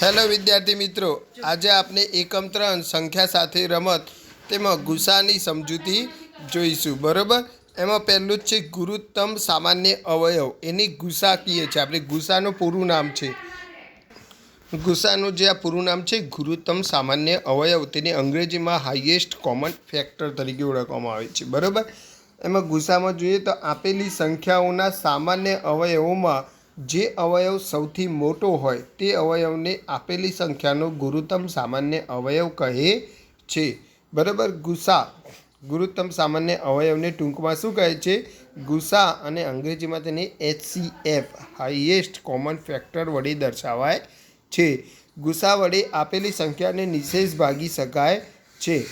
Hello વિદ્યાર્થી મિત્રો, આજે આપણે એકમ ત્રણ સંખ્યા સાથે રમત તેમાં ગુસાની સમજૂતી જોઈશું, બરોબર? એમાં પહેલું જ છે ગુરુત્તમ સામાન્ય અવયવ, એની ગુસા કહીએ છીએ આપણે ગુસાનું પૂરું નામ છે. ગુસાનું જે આ પૂરું નામ છે, ગુરુત્તમ સામાન્ય અવયવ, તેને અંગ્રેજીમાં હાઈએસ્ટ કોમન ફેક્ટર તરીકે ઓળખવામાં આવે છે, બરાબર? એમાં ગુસામાં જોઈએ તો આપેલી સંખ્યાઓના સામાન્ય અવયવોમાં જે અવયવ સૌથી મોટો હોય તે અવયવને આપેલી સંખ્યાનો ગુરુત્તમ સામાન્ય અવયવ કહે છે. બરાબર? ગુસા ગુરુત્તમ સામાન્ય અવયવને ટૂંકમાં શું કહે છે? ગુસા અને અંગ્રેજીમાં તેને એચસીએફ હાઈએસ્ટ કોમન ફેક્ટર વડે દર્શાવાય છે. ગુસા વડે આપેલી સંખ્યાને નિશેષ ભાગી શકાય છે.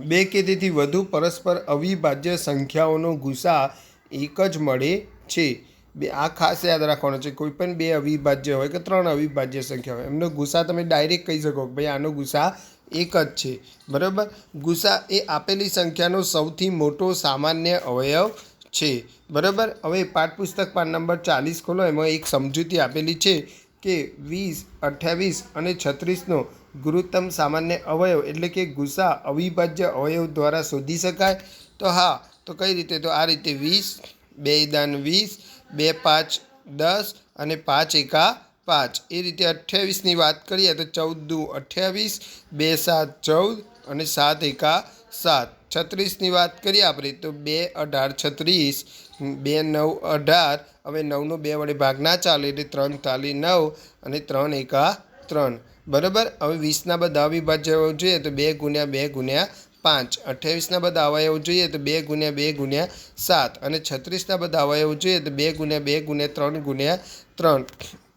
બે કે તેથી વધુ પરસ્પર અવિભાજ્ય સંખ્યાઓનો ગુસા એક જ મળે છે. બે આ ખાસ યાદ રાખવાનો છે, કોઈ પણ બે અવિભાજ્ય હોય કે ત્રણ અવિભાજ્ય સંખ્યા હોય, એમનો ગુસા તમે ડાયરેક્ટ કહી શકો કે ભાઈ આનો ગુસા એક જ છે. બરાબર? ગુસા એ આપેલી સંખ્યાનો સૌથી મોટો સામાન્ય અવયવ છે. બરાબર? હવે પાઠપુસ્તક પાન નંબર ચાલીસ ખોલો, એમાં એક સમજૂતી આપેલી છે કે વીસ, અઠ્યાવીસ અને છત્રીસનો ગુરુત્તમ સામાન્ય અવયવ એટલે કે ગુસા અવિભાજ્ય અવયવ દ્વારા શોધી શકાય. તો હા, તો કઈ રીતે? તો આ રીતે વીસ, બે દાન વીસ બે પાંચ દસ અને પાંચ એકા પાંચ. એ રીતે અઠ્યાવીસની વાત કરીએ તો ચૌદ દુ અઠ્યાવીસ, બે સાત ચૌદ અને સાત એકા સાત. છત્રીસની વાત કરીએ આપણે તો બે અઢાર છત્રીસ, બે નવ અઢાર. હવે નવનો બે વડે ભાગ ના ચાલે એટલે ત્રણ તાલી નવ અને ત્રણ એકા ત્રણ. બરાબર? હવે વીસના બધા અવિભાજ્ય જોઈએ તો બે ગુણ્યા બે ગુણ્યા પાંચ. અઠ્યાવીસના બધા અવયવ જોઈએ તો બે ગુણ્યા બે ગુણ્યા સાત અને છત્રીસના બધા અવયવ જોઈએ તો બે ગુણ્યા બે ગુણ્યા ત્રણ ગુણ્યા ત્રણ.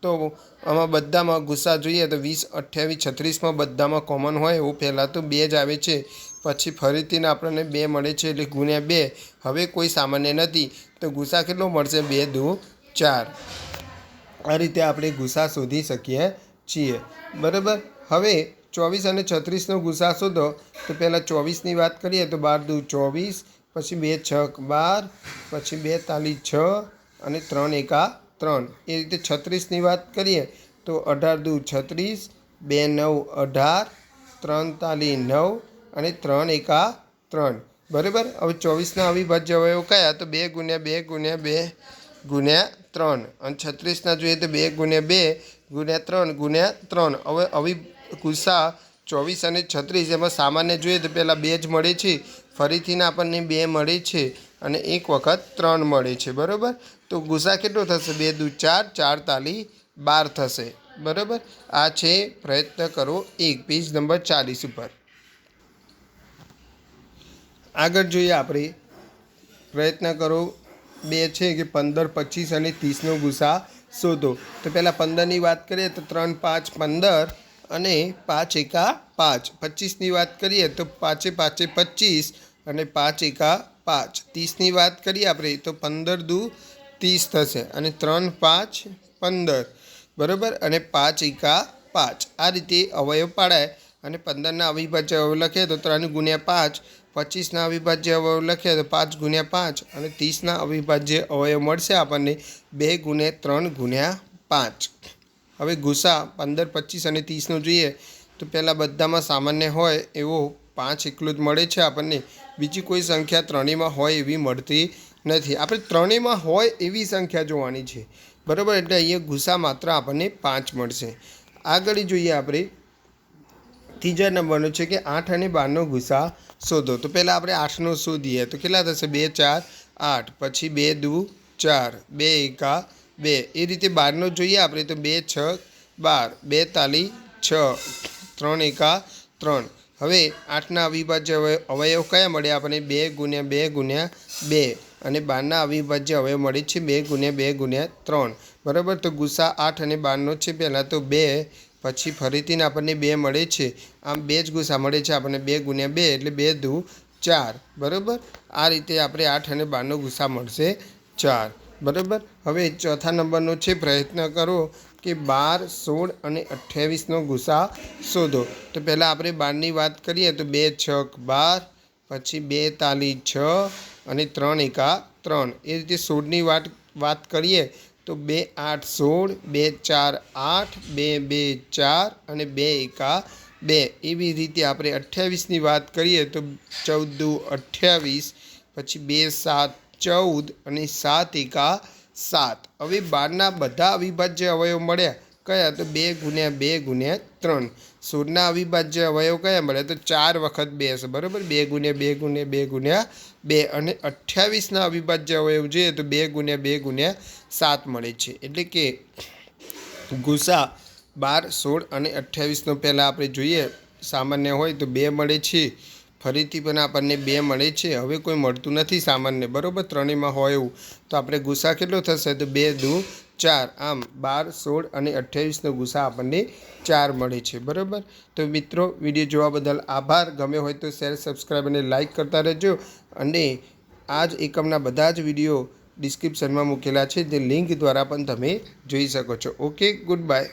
તો આમાં બધામાં ગુસ્સા જોઈએ તો વીસ, અઠ્યાવીસ, છત્રીસમાં બધામાં કોમન હોય એવું પહેલાં તો બે જ આવે છે. પછી ફરીથીને આપણને બે મળે છે એટલે ગુણ્યા બે. હવે કોઈ સામાન્ય નથી. તો ગુસ્સા કેટલો મળશે? બે, દુ, ચાર. આ રીતે આપણે ગુસ્સા શોધી શકીએ છીએ. બરાબર? હવે ચોવીસ અને છત્રીસનો ગુસા શોધો, તો પહેલાં ચોવીસની વાત કરીએ તો બાર દુ ચોવીસ, પછી બે છક બાર, પછી બે તાલી છ અને ત્રણ એકા ત્રણ. એ રીતે છત્રીસની વાત કરીએ તો અઢાર દુ છત્રીસ, બે નવ અઢાર, ત્રણ તાલી નવ અને ત્રણ એકા ત્રણ. બરાબર? હવે ચોવીસના અવિભાજ્ય અવયવો કયા? તો બે ગુણ્યા બે ગુણ્યા બે ગુણ્યા ત્રણ. અને છત્રીસના જોઈએ તો બે ગુણ્યા બે ગુણ્યા ત્રણ ગુણ્યા ત્રણ. હવે અવિ ગુસ્સા ચોવીસ અને છત્રીસ એમાં સામાન્ય જોઈએ તો પહેલાં બે જ મળે છે. ફરીથીને આપણને બે મળે છે અને એક વખત ત્રણ મળે છે. બરાબર? તો ગુસ્સા કેટલો થશે? બે દુ ચાર ચાર તાલી બાર થશે. બરાબર? આ છે પ્રયત્ન કરો એક. પેજ નંબર ચાલીસ ઉપર. આગળ જોઈએ આપણે. પ્રયત્ન કરો બે છે કે પંદર, પચીસ અને ત્રીસનો ગુસા શોધો. તો પહેલાં પંદરની વાત કરીએ તો ત્રણ, પાંચ, પંદર. અને પાંચ એકા પાંચ. પચીસની વાત કરીએ તો પાંચે પાંચે પચીસ અને પાંચ એકા પાંચ. ત્રીસની વાત કરીએ આપણે તો પંદર દુ ત્રીસ થશે અને ત્રણ પાંચ પંદર. બરાબર? અને પાંચ એકા પાંચ. આ રીતે અવયવ પાડાય અને પંદરના અવિભાજ્ય અવયવ લખીએ તો ત્રણ ગુણ્યા પાંચ. પચીસના અવિભાજ્ય અવયવ લખીએ તો પાંચ ગુણ્યા પાંચ. અને ત્રીસના અવિભાજ્ય અવયવ મળશે આપણને બે ગુણ્યા ત્રણ ગુણ્યા પાંચ. હવે ગુસા પંદર, પચીસ અને ત્રીસનો જોઈએ તો પહેલાં બધામાં સામાન્ય હોય એવો પાંચ એકલું જ મળે છે આપણને. બીજી કોઈ સંખ્યા ત્રણેયમાં હોય એવી મળતી નથી. આપણે ત્રણેયમાં હોય એવી સંખ્યા જોવાની છે. બરાબર? એટલે અહીંયા ગુસા માત્ર આપણને પાંચ મળશે. આગળ જોઈએ આપણે. ત્રીજા નંબરનો છે કે આઠ અને બારનો ગુસા શોધો. તો પહેલાં આપણે આઠનો શોધીએ. તો કેટલા થશે? બે, ચાર, આઠ. પછી બે, દુ, ચાર. બે, એકા બે. એ રીતે બારનો જોઈએ આપણે તો બે, છ, બાર. બે તાલી, છ. ત્રણ એકા, ત્રણ. હવે આઠના અવિભાજ્ય અવય- અવયવ કયા મળ્યા આપણને? બે ગુણ્યા બે ગુણ્યા બે. અને બારના અવિભાજ્ય અવયવ મળે છે બે ગુણ્યા બે ગુણ્યા ત્રણ. બરાબર? તો ગુસ્સા આઠ અને બારનો છે પહેલાં તો બે, પછી ફરીથીને આપણને બે મળે છે. આમ બે જ ગુસ્સા મળે છે આપણને બે ગુણ્યા બે એટલે બે દુ ચાર. બરાબર? આ રીતે આપણે આઠ અને બારનો ગુસ્સા મળશે ચાર. બરાબર? હવે ચોથા નંબરનો છે, પ્રયત્ન કરો કે બાર, સોળ અને અઠ્યાવીસનો ગુસા શોધો. તો પહેલાં આપણે બારની વાત કરીએ તો બે છક બાર, પછી બે, તાલી, છ અને ત્રણ, એકા, ત્રણ. એ રીતે સોળની વાત વાત કરીએ તો બે, આઠ, સોળ, બે, ચાર, આઠ, બે બે, ચાર અને બે, એકા, બે. એવી રીતે આપણે અઠ્યાવીસની વાત કરીએ તો ચૌદ, અઠ્યાવીસ, પછી બે, સાત ચૌદ અને સાત એકા સાત. હવે બારના બધા અવિભાજ્ય અવયવ મળ્યા. કયા? તો બે ગુણ્યા બે ગુણ્યા ત્રણ. સોળના અવિભાજ્ય અવયવ કયા મળ્યા? તો ચાર વખત બે હશે. બરાબર? બે ગુણ્યા બે ગુણ્યા બે ગુણ્યા બે. અને અઠ્યાવીસના અવિભાજ્ય અવયવ જોઈએ તો બે ગુણ્યા બે ગુણ્યા સાત મળે છે. એટલે કે ગુસા બાર, સોળ અને અઠ્યાવીસનો પહેલાં આપણે જોઈએ. સામાન્ય હોય તો બે મળે છે. ફરીથી પણ આપણને બે મળે છે. હવે કોઈ મળતું નથી સામાન્ય બરાબર? ત્રણેયમાં હોય એવું. તો આપણે ગુસા કેટલો થશે? તો બે, દુ, ચાર. આમ બાર, સોળ અને અઠ્યાવીસનો ગુસા આપણને ચાર મળે છે. બરાબર? તો મિત્રો, વીડિયો જોવા બદલ આભાર. ગમે હોય તો શેર સબસ્ક્રાઈબ અને લાઇક કરતા રહેજો. અને આ જ એકમના બધા જ વીડિયો ડિસ્ક્રિપ્શનમાં મૂકેલા છે. જે લિંક દ્વારા પણ તમે જોઈ શકો છો. Okay good bye